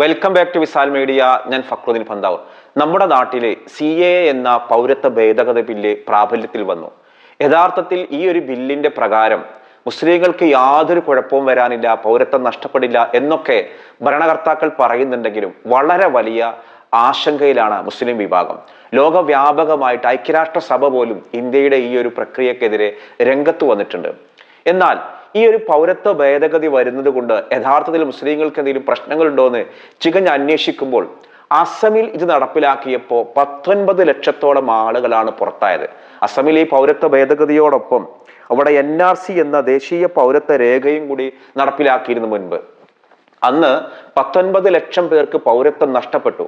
Welcome back to വിസാൽ media ഞാൻ ഫക്രുദ്ദീൻ ഫന്താവ് നമ്മുടെ നാട്ടിലെ സി എ എന്ന പൗരത്വ ഭേദഗതി ബില്ല് പ്രാബല്യത്തിൽ വന്നു. യഥാർത്ഥത്തിൽ ഈ ഒരു ബില്ലിന്റെ പ്രകാരം മുസ്ലിങ്ങൾക്ക് യാതൊരു കുഴപ്പവും വരാനില്ല പൗരത്വം നഷ്ടപ്പെടില്ല എന്നൊക്കെ ഭരണകർത്താക്കൾ പറയുന്നുണ്ടെങ്കിലും വളരെ വലിയ ആശങ്കയിലാണ് മുസ്ലിം വിഭാഗം. ലോകവ്യാപകമായിട്ട് ഐക്യരാഷ്ട്രസഭ പോലും ഇന്ത്യയുടെ ഈ ഒരു പ്രക്രിയക്കെതിരെ രംഗത്ത് വന്നിട്ടുണ്ട്. എന്നാൽ ഈ ഒരു പൗരത്വ ഭേദഗതി വരുന്നത് കൊണ്ട് യഥാർത്ഥത്തിൽ മുസ്ലിങ്ങൾക്ക് എന്തെങ്കിലും പ്രശ്നങ്ങളുണ്ടോ എന്ന് ചികഞ്ഞ് അന്വേഷിക്കുമ്പോൾ അസമിൽ ഇത് നടപ്പിലാക്കിയപ്പോൾ പത്തൊൻപത് ലക്ഷത്തോളം ആളുകളാണ് പുറത്തായത്. അസമിൽ ഈ പൗരത്വ ഭേദഗതിയോടൊപ്പം അവിടെ എൻ ആർ സി എന്ന ദേശീയ പൗരത്വ രേഖയും കൂടി നടപ്പിലാക്കിയിരുന്നു മുൻപ്. അന്ന് പത്തൊൻപത് ലക്ഷം പേർക്ക് പൗരത്വം നഷ്ടപ്പെട്ടു.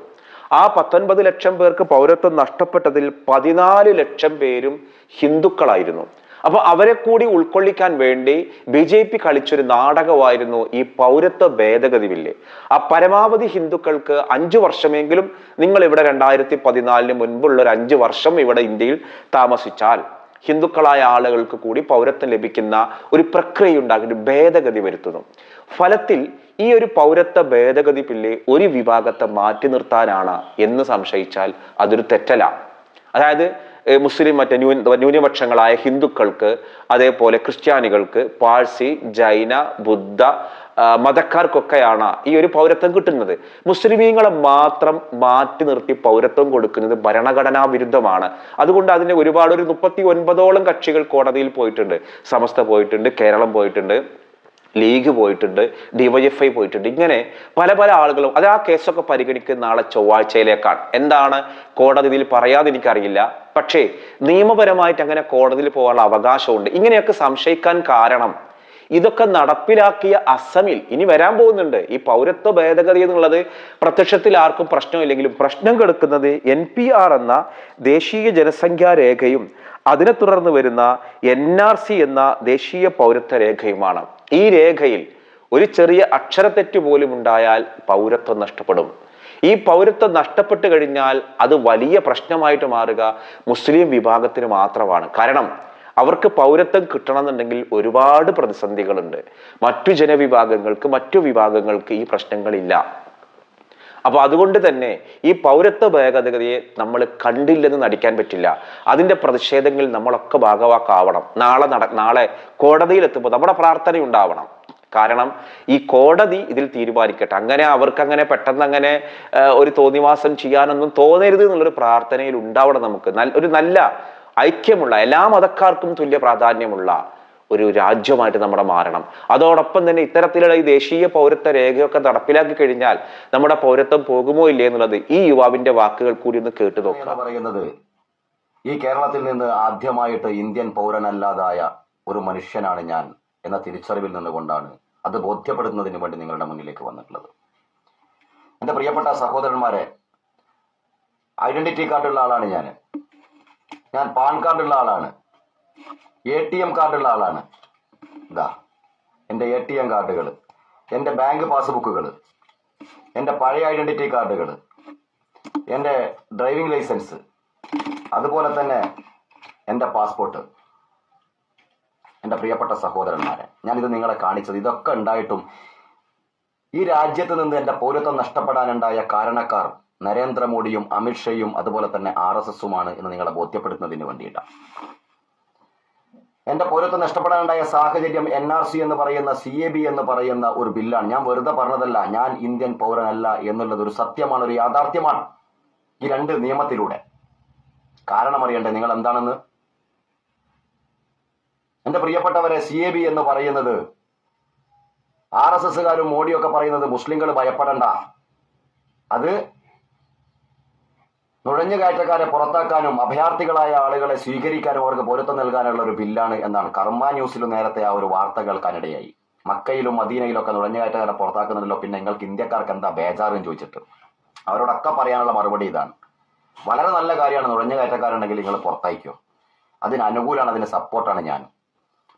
ആ പത്തൊൻപത് ലക്ഷം പേർക്ക് പൗരത്വം നഷ്ടപ്പെട്ടതിൽ പതിനാല് ലക്ഷം പേരും ഹിന്ദുക്കളായിരുന്നു. അപ്പൊ അവരെ കൂടി ഉൾക്കൊള്ളിക്കാൻ വേണ്ടി ബി ജെ പി കളിച്ചൊരു നാടകമായിരുന്നു ഈ പൗരത്വ ഭേദഗതി ബില്ല് ആ പരമാവധി ഹിന്ദുക്കൾക്ക് അഞ്ചു വർഷമെങ്കിലും നിങ്ങൾ ഇവിടെ രണ്ടായിരത്തി പതിനാലിന് മുൻപുള്ള ഒരു അഞ്ച് വർഷം ഇവിടെ ഇന്ത്യയിൽ താമസിച്ചാൽ ഹിന്ദുക്കളായ ആളുകൾക്ക് കൂടി പൗരത്വം ലഭിക്കുന്ന ഒരു പ്രക്രിയ ഉണ്ടാക്കി ഭേദഗതി വരുത്തുന്നു. ഫലത്തിൽ ഈ ഒരു പൗരത്വ ഭേദഗതി ബില്ല് ഒരു വിഭാഗത്തെ മാറ്റി നിർത്താനാണ് എന്ന് സംശയിച്ചാൽ അതൊരു തെറ്റല അതായത് മുസ്ലിം മറ്റേ ന്യൂ ന്യൂനപക്ഷങ്ങളായ ഹിന്ദുക്കൾക്ക് അതേപോലെ ക്രിസ്ത്യാനികൾക്ക് പാഴ്സി ജൈന ബുദ്ധ മതക്കാർക്കൊക്കെയാണ് ഈ ഒരു പൗരത്വം കിട്ടുന്നത്. മുസ്ലിമീങ്ങളെ മാത്രം മാറ്റി നിർത്തി പൗരത്വം കൊടുക്കുന്നത് ഭരണഘടനാ വിരുദ്ധമാണ്. അതുകൊണ്ട് അതിന് ഒരുപാട് ഒരു മുപ്പത്തി ഒൻപതോളം കക്ഷികൾ കോടതിയിൽ പോയിട്ടുണ്ട്. സമസ്ത പോയിട്ടുണ്ട് കേരളം പോയിട്ടുണ്ട്. ലീഗ് പോയിട്ടുണ്ട് ഡിവൈഎഫ്ഐ പോയിട്ടുണ്ട്. ഇങ്ങനെ പല പല ആളുകളും അത് ആ കേസൊക്കെ പരിഗണിക്കുന്ന നാളെ ചൊവ്വാഴ്ചയിലേക്കാണ്. എന്താണ് കോടതി ഇതിൽ പറയാതെ എനിക്കറിയില്ല. പക്ഷേ നിയമപരമായിട്ട് അങ്ങനെ കോടതിയിൽ പോകാനുള്ള അവകാശമുണ്ട്. ഇങ്ങനെയൊക്കെ സംശയിക്കാൻ കാരണം ഇതൊക്കെ നടപ്പിലാക്കിയ അസമിൽ ഇനി വരാൻ പോകുന്നുണ്ട്. ഈ പൗരത്വ ഭേദഗതി എന്നുള്ളത് പ്രത്യക്ഷത്തിൽ ആർക്കും പ്രശ്നമില്ലെങ്കിലും പ്രശ്നം കെടുക്കുന്നത് എൻ പി ആർ എന്ന ദേശീയ ജനസംഖ്യാ രേഖയും അതിനെ തുടർന്ന് വരുന്ന എൻ ആർ സി എന്ന ദേശീയ പൗരത്വ രേഖയുമാണ്. ഈ രേഖയിൽ ഒരു ചെറിയ അക്ഷരത്തെറ്റ് പോലും ഉണ്ടായാൽ പൗരത്വം നഷ്ടപ്പെടും. ഈ പൗരത്വം നഷ്ടപ്പെട്ടു കഴിഞ്ഞാൽ അത് വലിയ പ്രശ്നമായിട്ട് മാറുക മുസ്ലിം വിഭാഗത്തിന് മാത്രമാണ്. കാരണം അവർക്ക് പൗരത്വം കിട്ടണമെന്നുണ്ടെങ്കിൽ ഒരുപാട് പ്രതിസന്ധികളുണ്ട്. മറ്റു ജനവിഭാഗങ്ങൾക്ക് മറ്റു വിഭാഗങ്ങൾക്ക് ഈ പ്രശ്നങ്ങളില്ല. അപ്പൊ അതുകൊണ്ട് തന്നെ ഈ പൗരത്വ ഭേദഗതിയെ നമ്മൾ കണ്ടില്ലെന്ന് നടിക്കാൻ പറ്റില്ല. അതിന്റെ പ്രതിഷേധങ്ങളിൽ നമ്മളൊക്കെ ഭാഗവാക്കാവണം. നാളെ നട നാളെ കോടതിയിലെത്തുമ്പോൾ നമ്മുടെ പ്രാർത്ഥന ഉണ്ടാവണം കാരണം ഈ കോടതി ഇതിൽ തീരുമാനിക്കട്ടെ. അങ്ങനെ അവർക്ക് അങ്ങനെ പെട്ടെന്ന് അങ്ങനെ ഒരു തോന്നിവാസം ചെയ്യാനൊന്നും തോന്നരുത് എന്നുള്ളൊരു പ്രാർത്ഥനയിൽ ഉണ്ടാവണം നമുക്ക്. ഒരു നല്ല ഐക്യമുള്ള എല്ലാ മതക്കാർക്കും തുല്യ പ്രാധാന്യമുള്ള ഒരു രാജ്യമായിട്ട് നമ്മുടെ മാറണം. അതോടൊപ്പം തന്നെ ഇത്തരത്തിലുള്ള ഈ ദേശീയ പൗരത്വ രേഖയൊക്കെ നടപ്പിലാക്കി കഴിഞ്ഞാൽ നമ്മുടെ പൗരത്വം പോകുമോ ഇല്ലേ എന്നുള്ളത് ഈ യുവാവിന്റെ വാക്കുകൾ കൂടി ഒന്ന് കേട്ടു എന്ന് പറയുന്നത്. ഈ കേരളത്തിൽ നിന്ന് ആദ്യമായിട്ട് ഇന്ത്യൻ പൗരനല്ലാതായ ഒരു മനുഷ്യനാണ് ഞാൻ എന്ന തിരിച്ചറിവിൽ നിന്നുകൊണ്ടാണ് അത് ബോധ്യപ്പെടുത്തുന്നതിന് വേണ്ടി നിങ്ങളുടെ മുന്നിലേക്ക് വന്നിട്ടുള്ളത്. എന്റെ പ്രിയപ്പെട്ട സഹോദരന്മാരെ ഐഡന്റിറ്റി കാർഡുള്ള ആളാണ് ഞാൻ. ഞാൻ പാൻ കാർഡുള്ള ആളാണ്. എ ടി എം കാർഡുള്ള ആളാണ്. ഇതാ എന്റെ എ ടി എം കാർഡുകൾ എന്റെ ബാങ്ക് പാസ്ബുക്കുകൾ എന്റെ പഴയ ഐഡന്റിറ്റി കാർഡുകൾ എന്റെ ഡ്രൈവിംഗ് ലൈസൻസ് അതുപോലെ തന്നെ എന്റെ പാസ്പോർട്ട് എന്റെ പ്രിയപ്പെട്ട സഹോദരന്മാരെ ഞാനിത് നിങ്ങളെ കാണിച്ചത്. ഇതൊക്കെ ഉണ്ടായിട്ടും ഈ രാജ്യത്ത് നിന്ന് എന്റെ പൗരത്വം നഷ്ടപ്പെടാനുണ്ടായ കാരണക്കാർ നരേന്ദ്രമോദിയും അമിത്ഷയും അതുപോലെ തന്നെ ആർ എസ് എസുമാണ് എന്ന് നിങ്ങളെ ബോധ്യപ്പെടുത്തുന്നതിന് വേണ്ടിയിട്ടാണ്. എന്റെ പൗരത്വം നഷ്ടപ്പെടാനുണ്ടായ സാഹചര്യം എൻ ആർ സി എന്ന് പറയുന്ന സി എ ബി എന്ന് പറയുന്ന ഒരു ബില്ലാണ്. ഞാൻ വെറുതെ പറഞ്ഞതല്ല ഞാൻ ഇന്ത്യൻ പൗരനല്ല എന്നുള്ളത് ഒരു സത്യമാണ് ഒരു യാഥാർത്ഥ്യമാണ് ഈ രണ്ട് നിയമത്തിലൂടെ. കാരണം അറിയണ്ടേ നിങ്ങൾ എന്താണെന്ന്? എന്റെ പ്രിയപ്പെട്ടവരെ സി എ ബി എന്ന് പറയുന്നത് ആർ എസ് എസുകാരും മോഡിയൊക്കെ പറയുന്നത് മുസ്ലിങ്ങൾ ഭയപ്പെടണ്ട. അത് നുഴഞ്ഞുകയറ്റക്കാരെ പുറത്താക്കാനും അഭയാർത്ഥികളായ ആളുകളെ സ്വീകരിക്കാനും അവർക്ക് പൊരുത്തം നൽകാനുള്ള ഒരു ബില്ലാണ് എന്നാണ് കർമ്മ ന്യൂസിൽ നേരത്തെ ആ ഒരു വാർത്ത കേൾക്കാനിടയായി. മക്കയിലും മദീനയിലും ഒക്കെ നുഴഞ്ഞുകയറ്റക്കാരെ പുറത്താക്കുന്നതിലോ പിന്നെ നിങ്ങൾക്ക് ഇന്ത്യക്കാർക്ക് എന്താ ബേജാറെന്ന് ചോദിച്ചിട്ട്. അവരോടൊക്കെ പറയാനുള്ള മറുപടി ഇതാണ്. വളരെ നല്ല കാര്യമാണ് നുഴഞ്ഞുകയറ്റക്കാരുണ്ടെങ്കിൽ നിങ്ങൾ പുറത്തയക്കോ. അതിന് അനുകൂലമാണ് അതിന് സപ്പോർട്ടാണ് ഞാൻ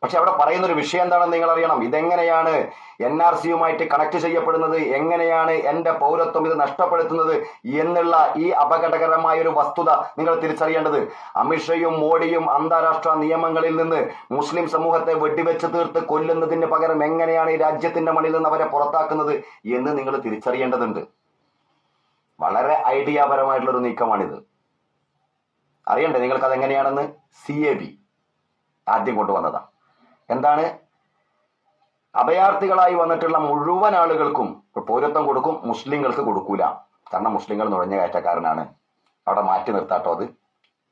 പക്ഷെ അവിടെ പറയുന്ന ഒരു വിഷയം എന്താണെന്ന് നിങ്ങൾ അറിയണം ഇതെങ്ങനെയാണ് എൻ ആർ സിയുമായിട്ട് കണക്ട് ചെയ്യപ്പെടുന്നത്? എങ്ങനെയാണ് എന്റെ പൗരത്വം ഇത് നഷ്ടപ്പെടുത്തുന്നത് എന്നുള്ള ഈ അപകടകരമായ ഒരു വസ്തുത നിങ്ങൾ തിരിച്ചറിയേണ്ടത്. അമിത്ഷയും മോഡിയും അന്താരാഷ്ട്ര നിയമങ്ങളിൽ നിന്ന് മുസ്ലിം സമൂഹത്തെ വെടിവെച്ച് തീർത്ത് കൊല്ലുന്നതിന് പകരം എങ്ങനെയാണ് ഈ രാജ്യത്തിന്റെ മണിയിൽ നിന്ന് അവരെ പുറത്താക്കുന്നത് എന്ന് നിങ്ങൾ തിരിച്ചറിയേണ്ടതുണ്ട്. വളരെ ഐഡിയാപരമായിട്ടുള്ള ഒരു നീക്കമാണിത്. അറിയണ്ടേ നിങ്ങൾക്ക് അതെങ്ങനെയാണെന്ന് സി എ ബി ആദ്യം കൊണ്ടുവന്നതാ. എന്താണ്? അഭയാർത്ഥികളായി വന്നിട്ടുള്ള മുഴുവൻ ആളുകൾക്കും പൗരത്വം കൊടുക്കും മുസ്ലിങ്ങൾക്ക് കൊടുക്കൂല. കാരണം മുസ്ലിങ്ങൾ നുഴഞ്ഞ കയറ്റക്കാരനാണ്. അവിടെ മാറ്റി നിർത്താട്ടോ അത്.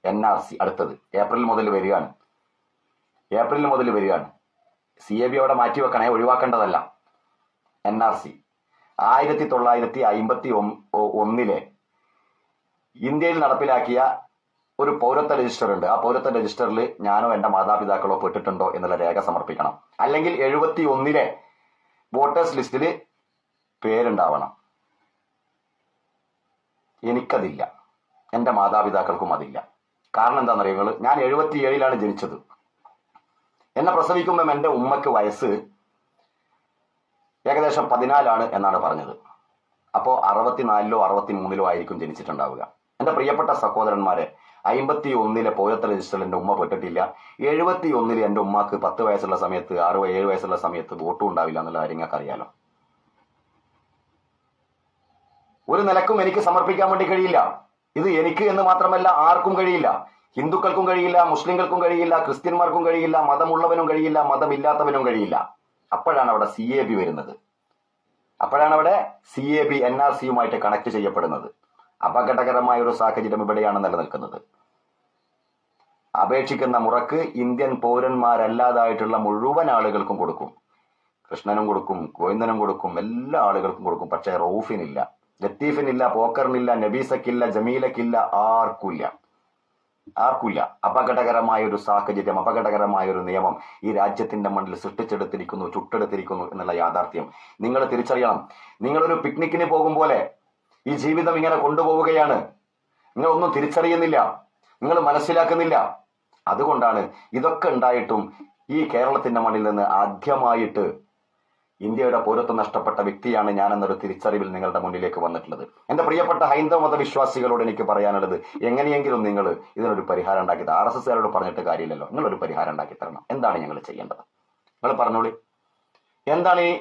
എൻ ആർ സി അടുത്തത്. ഏപ്രിൽ മുതൽ വരികയാണ്. ഏപ്രിൽ മുതൽ വരികയാണ്. സി എ ബി അവിടെ മാറ്റി വെക്കണേ ഒഴിവാക്കേണ്ടതല്ല. എൻ ആർ സി ആയിരത്തി തൊള്ളായിരത്തി അയിമ്പത്തി ഒന്നിലെ ഇന്ത്യയിൽ നടപ്പിലാക്കിയ ഒരു പൗരത്വ രജിസ്റ്റർ ഉണ്ട്. ആ പൗരത്വ രജിസ്റ്ററിൽ ഞാനോ എന്റെ മാതാപിതാക്കളോ പെട്ടിട്ടുണ്ടോ എന്നുള്ള രേഖ സമർപ്പിക്കണം. അല്ലെങ്കിൽ എഴുപത്തി ഒന്നിലെ വോട്ടേഴ്സ് ലിസ്റ്റിൽ പേരുണ്ടാവണം. എനിക്കതില്ല. എന്റെ മാതാപിതാക്കൾക്കും അതില്ല. കാരണം എന്താണെന്ന് നിങ്ങൾ? ഞാൻ എഴുപത്തി ഏഴിലാണ് ജനിച്ചത്. എന്നെ പ്രസവിക്കുമ്പം എന്റെ ഉമ്മക്ക് വയസ്സ് ഏകദേശം പതിനാലാണ് എന്നാണ് പറഞ്ഞത്. അപ്പോൾ അറുപത്തിനാലിലോ അറുപത്തി മൂന്നിലോ ആയിരിക്കും ജനിച്ചിട്ടുണ്ടാവുക. എന്റെ പ്രിയപ്പെട്ട സഹോദരന്മാരെ അമ്പത്തി ഒന്നിലെ പൗരത്വ രജിസ്റ്ററിൽ എന്റെ ഉമ്മ പെട്ടിട്ടില്ല. എഴുപത്തി ഒന്നിൽ എന്റെ ഉമ്മക്ക് പത്ത് വയസ്സുള്ള സമയത്ത് ആറ് ഏഴ് വയസ്സുള്ള സമയത്ത് വോട്ടും ഉണ്ടാവില്ല എന്നുള്ള കാര്യം നിങ്ങൾക്ക് അറിയാലോ. ഒരു നിലക്കും എനിക്ക് സമർപ്പിക്കാൻ വേണ്ടി കഴിയില്ല. ഇത് എനിക്ക് എന്ന് മാത്രമല്ല ആർക്കും കഴിയില്ല. ഹിന്ദുക്കൾക്കും കഴിയില്ല മുസ്ലിങ്ങൾക്കും കഴിയില്ല ക്രിസ്ത്യന്മാർക്കും കഴിയില്ല മതമുള്ളവനും കഴിയില്ല മതമില്ലാത്തവനും കഴിയില്ല. അപ്പോഴാണ് അവിടെ സി എ ബി വരുന്നത്. അപ്പോഴാണ് അവിടെ C A B N R സിയുമായിട്ട് connect ചെയ്യപ്പെടുന്നത്. അപകടകരമായ ഒരു സാഹചര്യം ഇവിടെയാണ് നിലനിൽക്കുന്നത്. അപേക്ഷിക്കുന്ന മുറക്ക് ഇന്ത്യൻ പൗരന്മാരല്ലാതായിട്ടുള്ള മുഴുവൻ ആളുകൾക്കും കൊടുക്കും. കൃഷ്ണനും കൊടുക്കും ഗോവിന്ദനും കൊടുക്കും എല്ലാ ആളുകൾക്കും കൊടുക്കും. പക്ഷേ റൌഫിനില്ല ലത്തീഫിനില്ല പോക്കറിനില്ല നബീസക്കില്ല ജമീലക്കില്ല ആർക്കുമില്ല. ആർക്കില്ല അപകടകരമായ ഒരു സാഹചര്യം അപകടകരമായ ഒരു നിയമം ഈ രാജ്യത്തിന്റെ മണ്ണിൽ സൃഷ്ടിച്ചെടുത്തിരിക്കുന്നു ചുട്ടെടുത്തിരിക്കുന്നു എന്നുള്ള യാഥാർത്ഥ്യം. നിങ്ങൾ തിരിച്ചറിയണം. നിങ്ങളൊരു പിക്നിക്കിന് പോകും പോലെ ഈ ജീവിതം ഇങ്ങനെ കൊണ്ടുപോവുകയാണ്. നിങ്ങൾ ഒന്നും തിരിച്ചറിയുന്നില്ല. നിങ്ങൾ മനസ്സിലാക്കുന്നില്ല. അതുകൊണ്ടാണ് ഇതൊക്കെ ഉണ്ടായിട്ടും ഈ കേരളത്തിന്റെ മണ്ണിൽ നിന്ന് ആദ്യമായിട്ട് ഇന്ത്യയുടെ പൗരത്വം നഷ്ടപ്പെട്ട വ്യക്തിയാണ് ഞാൻ എന്നൊരു തിരിച്ചറിവിൽ നിങ്ങളുടെ മുന്നിലേക്ക് വന്നിട്ടുള്ളത്. എന്റെ പ്രിയപ്പെട്ട ഹൈന്ദവ മതവിശ്വാസികളോട് എനിക്ക് പറയാനുള്ളത് എങ്ങനെയെങ്കിലും നിങ്ങൾ ഇതിനൊരു പരിഹാരം ഉണ്ടാക്കി ആർ എസ് എസ്കാരോട് പറഞ്ഞിട്ട് കാര്യമില്ലല്ലോ. നിങ്ങളൊരു പരിഹാരം ഉണ്ടാക്കി തരണം എന്താണ് ഞങ്ങൾ ചെയ്യേണ്ടത്? നിങ്ങൾ പറഞ്ഞോളി. എന്താണ് ഈ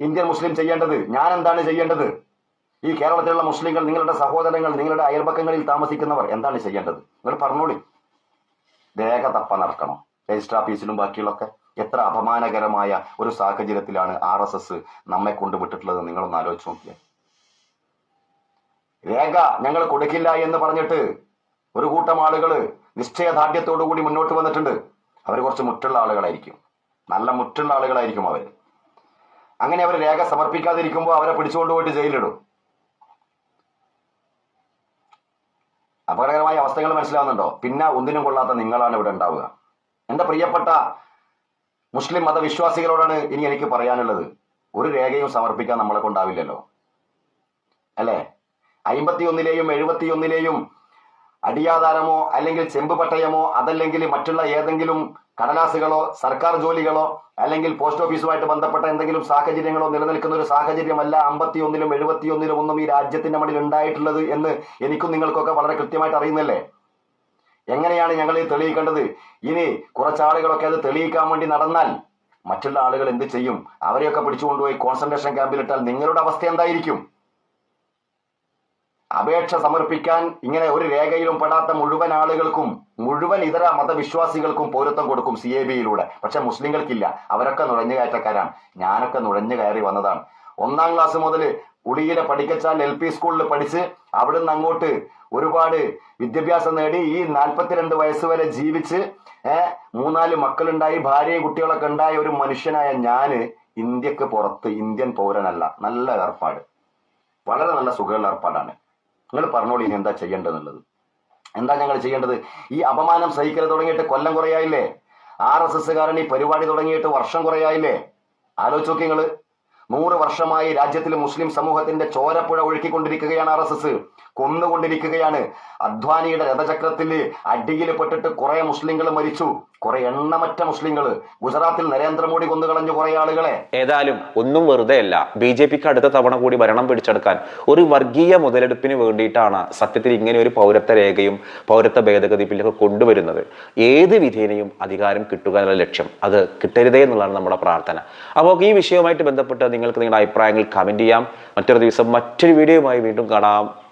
ഇന്ത്യൻ മുസ്ലിം ചെയ്യേണ്ടത്? ഞാൻ എന്താണ് ചെയ്യേണ്ടത്? ഈ കേരളത്തിലുള്ള മുസ്ലിങ്ങൾ നിങ്ങളുടെ സഹോദരങ്ങൾ നിങ്ങളുടെ അയൽപക്കങ്ങളിൽ താമസിക്കുന്നവർ എന്താണ് ചെയ്യേണ്ടത്? നിങ്ങൾ പറഞ്ഞോളി. രേഖ തപ്പ നടക്കണം. രജിസ്റ്റർ ഓഫീസിലും ബാക്കിയുള്ളൊക്കെ. എത്ര അപമാനകരമായ ഒരു സാഹചര്യത്തിലാണ് ആർ എസ് എസ് നമ്മെ കൊണ്ടുവിട്ടിട്ടുള്ളത് നിങ്ങളൊന്ന് ആലോചിച്ച് നോക്കിയാൽ രേഖ ഞങ്ങൾ കൊടുക്കില്ല എന്ന് പറഞ്ഞിട്ട് ഒരു കൂട്ടം ആളുകൾ നിശ്ചയദാർഢ്യത്തോടു കൂടി മുന്നോട്ട് വന്നിട്ടുണ്ട്. അവർ കുറച്ച് മുറ്റുള്ള ആളുകളായിരിക്കും. നല്ല മുറ്റുള്ള ആളുകളായിരിക്കും അവർ. അങ്ങനെ അവർ രേഖ സമർപ്പിക്കാതിരിക്കുമ്പോൾ അവരെ പിടിച്ചുകൊണ്ട് പോയിട്ട് ജയിലിടും അപകടകരമായ അവസ്ഥകൾ മനസ്സിലാവുന്നുണ്ടോ? പിന്നെ ഒന്നിനും കൊള്ളാത്ത നിങ്ങളാണ് ഇവിടെ ഉണ്ടാവുക. എന്റെ പ്രിയപ്പെട്ട മുസ്ലിം മതവിശ്വാസികളോടാണ് ഇനി എനിക്ക് പറയാനുള്ളത്? ഒരു രേഖയും സമർപ്പിക്കാൻ നമ്മളെ കൊണ്ടാവില്ലല്ലോ അല്ലേ? അയിമ്പത്തിയൊന്നിലെയും ഒന്നിലെയും എഴുപത്തി ഒന്നിലെയും അടിയാധാരമോ അല്ലെങ്കിൽ ചെമ്പ് പട്ടയമോ അതല്ലെങ്കിൽ മറ്റുള്ള ഏതെങ്കിലും കടലാസുകളോ സർക്കാർ ജോലികളോ അല്ലെങ്കിൽ പോസ്റ്റ് ഓഫീസുമായിട്ട് ബന്ധപ്പെട്ട എന്തെങ്കിലും സാഹചര്യങ്ങളോ നിലനിൽക്കുന്ന ഒരു സാഹചര്യമല്ല അമ്പത്തി ഒന്നിലും എഴുപത്തി ഒന്നിലും ഒന്നും ഈ രാജ്യത്തിന്റെ മണ്ണിൽ ഉണ്ടായിട്ടുള്ളത് എന്ന് എനിക്കും നിങ്ങൾക്കൊക്കെ വളരെ കൃത്യമായിട്ട് അറിയുന്നല്ലേ? എങ്ങനെയാണ് ഞങ്ങൾ ഇത് തെളിയിക്കേണ്ടത്? ഇനി കുറച്ചാളുകളൊക്കെ അത് തെളിയിക്കാൻ വേണ്ടി നടന്നാൽ മറ്റുള്ള ആളുകൾ എന്ത് ചെയ്യും? അവരെയൊക്കെ പിടിച്ചുകൊണ്ടുപോയി കോൺസെൻട്രേഷൻ ക്യാമ്പിലിട്ടാൽ നിങ്ങളുടെ അവസ്ഥ എന്തായിരിക്കും? അപേക്ഷ സമർപ്പിക്കാൻ ഇങ്ങനെ ഒരു രേഖയിലും പെടാത്ത മുഴുവൻ ആളുകൾക്കും മുഴുവൻ ഇതര മതവിശ്വാസികൾക്കും പൗരത്വം കൊടുക്കും സി എ ബിയിലൂടെ. പക്ഷെ മുസ്ലിങ്ങൾക്കില്ല. അവരൊക്കെ നുഴഞ്ഞു കയറ്റക്കാരാണ്. ഞാനൊക്കെ നുഴഞ്ഞു കയറി വന്നതാണ്. ഒന്നാം ക്ലാസ് മുതൽ ഉളിയിലെ പഠിക്കച്ചാൽ എൽ പി സ്കൂളിൽ പഠിച്ച് അവിടുന്ന് അങ്ങോട്ട് ഒരുപാട് വിദ്യാഭ്യാസം നേടി ഈ നാൽപ്പത്തിരണ്ട് വയസ്സ് വരെ ജീവിച്ച് മൂന്നാൽ മക്കളുണ്ടായി ഭാര്യയും കുട്ടികളൊക്കെ ഉണ്ടായ ഒരു മനുഷ്യനായ ഞാൻ ഇന്ത്യയ്ക്ക് പുറത്ത് ഇന്ത്യൻ പൗരനല്ല. നല്ല ഏർപ്പാട്. വളരെ നല്ല സുഖമുള്ള ഏർപ്പാടാണ്. നിങ്ങൾ പറഞ്ഞോളൂ ഇനി എന്താ ചെയ്യേണ്ടതെന്നുള്ളത്. എന്താ ഞങ്ങൾ ചെയ്യേണ്ടത്? ഈ അപമാനം സഹിക്കൽ തുടങ്ങിയിട്ട് കൊല്ലം കുറയായില്ലേ? ആർ എസ് എസ്സുകാരൻ ഈ പരിപാടി തുടങ്ങിയിട്ട് വർഷം കുറയായില്ലേ? ആലോചിച്ച് നോക്കി നിങ്ങൾ. നൂറ് വർഷമായി രാജ്യത്തിലെ മുസ്ലിം സമൂഹത്തിന്റെ ചോരപ്പുഴ ഒഴുക്കിക്കൊണ്ടിരിക്കുകയാണ് ആർ എസ് എസ്. കൊന്നുകൊണ്ടിരിക്കുകയാണ്. അധ്വാനിയുടെ രഥചക്രത്തിൽ അടിയിൽ പെട്ടിട്ട് കുറെ മുസ്ലിങ്ങൾ മരിച്ചു. കുറെ എണ്ണമറ്റ മുസ്ലിങ്ങൾ ഗുജറാത്തിൽ നരേന്ദ്രമോദി കൊന്നുകളഞ്ഞു കുറെ ആളുകളെ. ഏതായാലും ഒന്നും വെറുതെ അല്ല ബി ജെ പിക്ക് അടുത്ത തവണ കൂടി ഭരണം പിടിച്ചെടുക്കാൻ ഒരു വർഗീയ മുതലെടുപ്പിന് വേണ്ടിയിട്ടാണ് സത്യത്തിൽ ഇങ്ങനെ ഒരു പൗരത്വ രേഖയും പൗരത്വ ഭേദഗതി ബില്ലൊക്കെ കൊണ്ടുവരുന്നത്. ഏത് വിധേനയും അധികാരം കിട്ടുക എന്നുള്ള ലക്ഷ്യം. അത് കിട്ടരുതേ എന്നുള്ളതാണ് നമ്മുടെ പ്രാർത്ഥന. അപ്പോൾ ഈ വിഷയവുമായിട്ട് ബന്ധപ്പെട്ട് നിങ്ങൾക്ക് നിങ്ങളുടെ അഭിപ്രായങ്ങൾ കമന്റ് ചെയ്യാം. മറ്റൊരു ദിവസം മറ്റൊരു വീഡിയോയുമായി വീണ്ടും കാണാം.